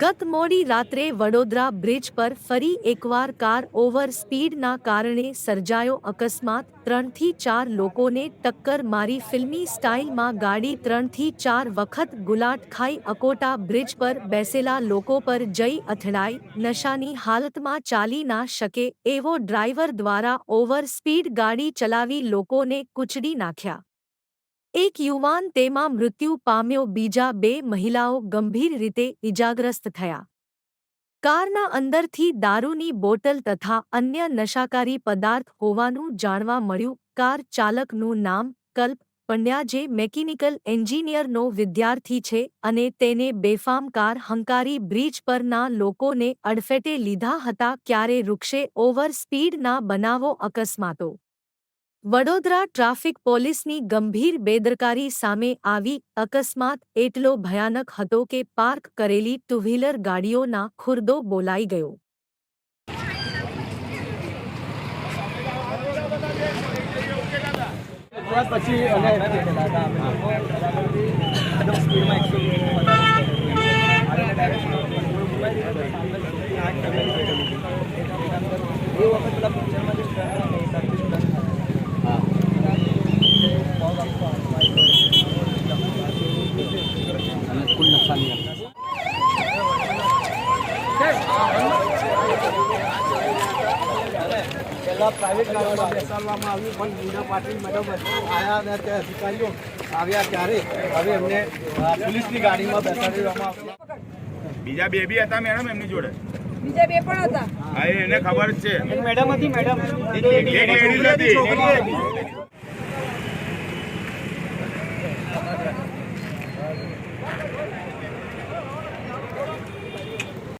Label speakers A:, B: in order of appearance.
A: ગત મોડી રાત્રે વડોદરા બ્રિજ પર ફરી એકવાર કાર ઓવર સ્પીડના કારણે સર્જાયો અકસ્માત. ત્રણથી ચાર લોકોને ટક્કર મારી ફિલ્મી સ્ટાઇલમાં ગાડી ત્રણથી ચાર વખત ગુલાટ ખાઈ અકોટા બ્રિજ પર બેસેલા લોકો પર જઈ અથડાઈ. નશાની હાલતમાં ચાલી ના શકે એવો ડ્રાઈવર દ્વારા ઓવર સ્પીડ ગાડી ચલાવી લોકોને કૂચડી નાખ્યા. એક યુવાન તેમાં મૃત્યુ પામ્યો, બીજા બે મહિલાઓ ગંભીર રીતે ઇજાગ્રસ્ત થયા. કારના અંદરથી દારૂની બોટલ તથા અન્ય નશાકારી પદાર્થ હોવાનું જાણવા મળ્યું. કાર ચાલકનું નામ કલ્પ પંડ્યા, જે મેકેનિકલ એન્જિનિયરનો વિદ્યાર્થી છે અને તેને બેફામ કાર હંકારી બ્રિજ પરના લોકોને અડફેટે લીધા હતા, ક્યારે રૂક્ષે ઓવર સ્પીડના બનાવો અકસ્માતો. વડોદરા ટ્રાફિક પોલીસની ગંભીર બેદરકારી સામે આવી અકસ્માત એટલો ભયાનક હતો કે પાર્ક કરેલી ટુ વ્હીલર ગાડીઓના ખુરદો બોલાઈ ગયો
B: ત્યાર પછી અને એકદમ સ્પીડમાં એકસો એ વખત પેલા પિક્ચરમાં જે અને કુલ પહેલા પ્રાઇવેટ ગાડીમાં બેસાડવામાં આવ્યું પણ બીના પાટીલ મેડમ આવ્યા અને તે અધિકારીઓ આવ્યા ત્યારે હવે એમને પોલીસની ગાડીમાં બેસાડી દેવામાં આવ્યા
C: બીજા બે બી હતા મેડમ એમની જોડે.
D: બીજા બે પણ હતા.
C: હા એને ખબર છે.
B: મેડમ હતી મેડમ
C: એક લેડીઝ હતી.